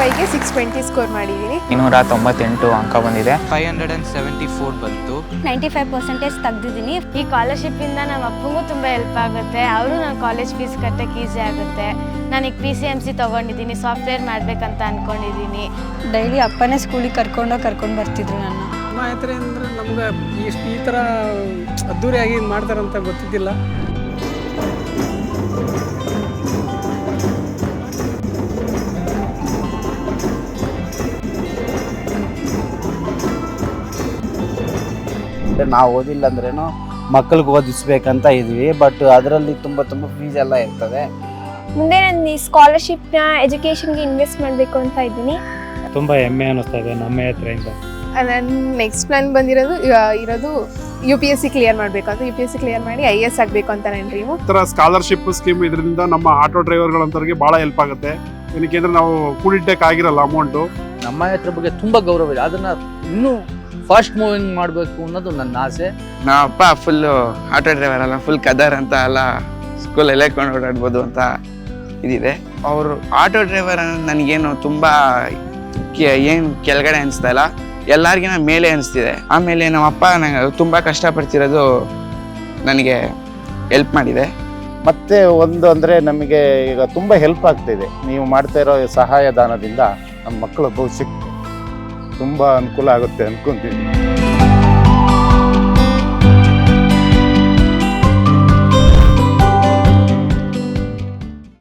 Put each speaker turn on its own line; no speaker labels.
ಫೈವ್ಗೆ six twenty score ಮಾಡಿದ್ದೀನಿ
ಇನ್ನೂರ ತೊಂಬತ್ತೆಂಟು ಅಂಕ ಬಂದಿದೆ.
Five hundred and seventy four ಬಂತು.
ನೈಂಟಿ ಫೈವ್ ಪರ್ಸೆಂಟೇಜ್ ತೆಗ್ದಿದ್ದೀನಿ.
ಈ ಸ್ಕಾಲರ್ಶಿಪ್ಪಿಂದ ನಮ್ಮ ಅಪ್ಪಂಗೂ ತುಂಬ ಹೆಲ್ಪ್ ಆಗುತ್ತೆ. ಅವರು ನನ್ನ ಕಾಲೇಜ್ ಫೀಸ್ ಕಟ್ಟಕ್ಕೆ ಈಸಿ ಆಗುತ್ತೆ. ನಾನೀಗ ಪಿ ಸಿ ಎಂ ಸಿ ತೊಗೊಂಡಿದ್ದೀನಿ ಸಾಫ್ಟ್ವೇರ್ ಮಾಡಬೇಕಂತ ಅಂದ್ಕೊಂಡಿದ್ದೀನಿ
ಡೈಲಿ ಅಪ್ಪನೇ ಸ್ಕೂಲಿಗೆ ಕರ್ಕೊಂಡೋಗಿ ಕರ್ಕೊಂಡು ಬರ್ತಿದ್ರು ನನ್ನ.
ಯಾತ್ರೆ ಅಂದರೆ ನಮ್ಗೆ ಇಷ್ಟು ಈ ಥರ ಅದ್ದೂರಿಯಾಗಿ ಮಾಡ್ತಾರಂತ ಗೊತ್ತಿದ್ದಿಲ್ಲ.
ನಾವು ಓದಿಲ್ಲ ಅಂದ್ರೇನು ಮಕ್ಕಳಿಗೆ ಓದಿಸ್ಬೇಕಂತ ಇದ್ದೀವಿ ಬಟ್ ಅದರಲ್ಲಿ ತುಂಬ ತುಂಬ ಫೀಸ್ ಎಲ್ಲ ಇರ್ತದೆ.
ಮುಂದೆ ನಾನು ಈ ಸ್ಕಾಲರ್ಶಿಪ್ನ ಎಜುಕೇಷನ್ಗೆ ಇನ್ವೆಸ್ಟ್ ಮಾಡಬೇಕು ಅಂತ ಇದ್ದೀನಿ.
ತುಂಬ ಹೆಮ್ಮೆ ಅನ್ನಿಸ್ತದೆ ನಮ್ಮ ಹತ್ರದಿಂದ
ನನ್ನ ನೆಕ್ಸ್ಟ್ ಪ್ಲಾನ್ ಬಂದಿರೋದು ಇರೋದು U P S C clear ಮಾಡಬೇಕು ಅಂತ U P S C clear ಮಾಡಿ ಐ ಎಸ್ ಆಗಬೇಕು ಅಂತ ನನ್ನ ಡ್ರೀಮು
ಈ ಥರ ಸ್ಕಾಲರ್ಶಿಪ್ ಸ್ಕೀಮ್ ಇದರಿಂದ ನಮ್ಮ ಆಟೋ ಡ್ರೈವರ್ಗಳಂತವ್ರಿಗೆ ಭಾಳ ಹೆಲ್ಪ್ ಆಗುತ್ತೆ. ಏನಕ್ಕೆ ಅಂದರೆ ನಾವು ಕೂಡಿಟ್ಟಕ್ಕೆ ಆಗಿರಲ್ಲ ಅಮೌಂಟು
ನಮ್ಮ ಹತ್ರ ಬಗ್ಗೆ ತುಂಬ ಗೌರವ ಇದೆ. ಅದನ್ನು ಇನ್ನೂ ಫಾಸ್ಟ್ ಮೂವಿಂಗ್ ಮಾಡಬೇಕು ಅನ್ನೋದು ನನ್ನ ಆಸೆ.
ನಮ್ಮ ಅಪ್ಪ ಫುಲ್ಲು ಆಟೋ ಡ್ರೈವರ್ ಅಲ್ಲ ಫುಲ್ ಕದರ್ ಅಂತ ಎಲ್ಲ ಸ್ಕೂಲಲ್ಲಿ ಕೊಂಡು ಓಡಾಡ್ಬೋದು ಅಂತ ಇದಿದೆ. ಅವರು ಆಟೋ ಡ್ರೈವರ್ ನನಗೇನು ತುಂಬ ಏನು ಕೆಳಗಡೆ ಅನಿಸ್ತಾ ಇಲ್ಲ. ಎಲ್ಲರಿಗಿನ ಮೇಲೆ ಅನಿಸ್ತಿದೆ. ಆಮೇಲೆ ನಮ್ಮ ಅಪ್ಪ ನಂಗೆ ತುಂಬ ಕಷ್ಟಪಡ್ತಿರೋದು ನನಗೆ ಹೆಲ್ಪ್ ಮಾಡಿದೆ.
ಮತ್ತೆ ಒಂದು ಅಂದರೆ ನಮಗೆ ಈಗ ತುಂಬ ಹೆಲ್ಪ್ ಆಗ್ತಿದೆ. ನೀವು ಮಾಡ್ತಾ ಇರೋ ಸಹಾಯದಾನದಿಂದ ನಮ್ಮ ಮಕ್ಕಳು ಭವಿಷ್ಯಕ್ಕೆ ತುಂಬ ಅನುಕೂಲ ಆಗುತ್ತೆ ಅಂದ್ಕೊಂತೀನಿ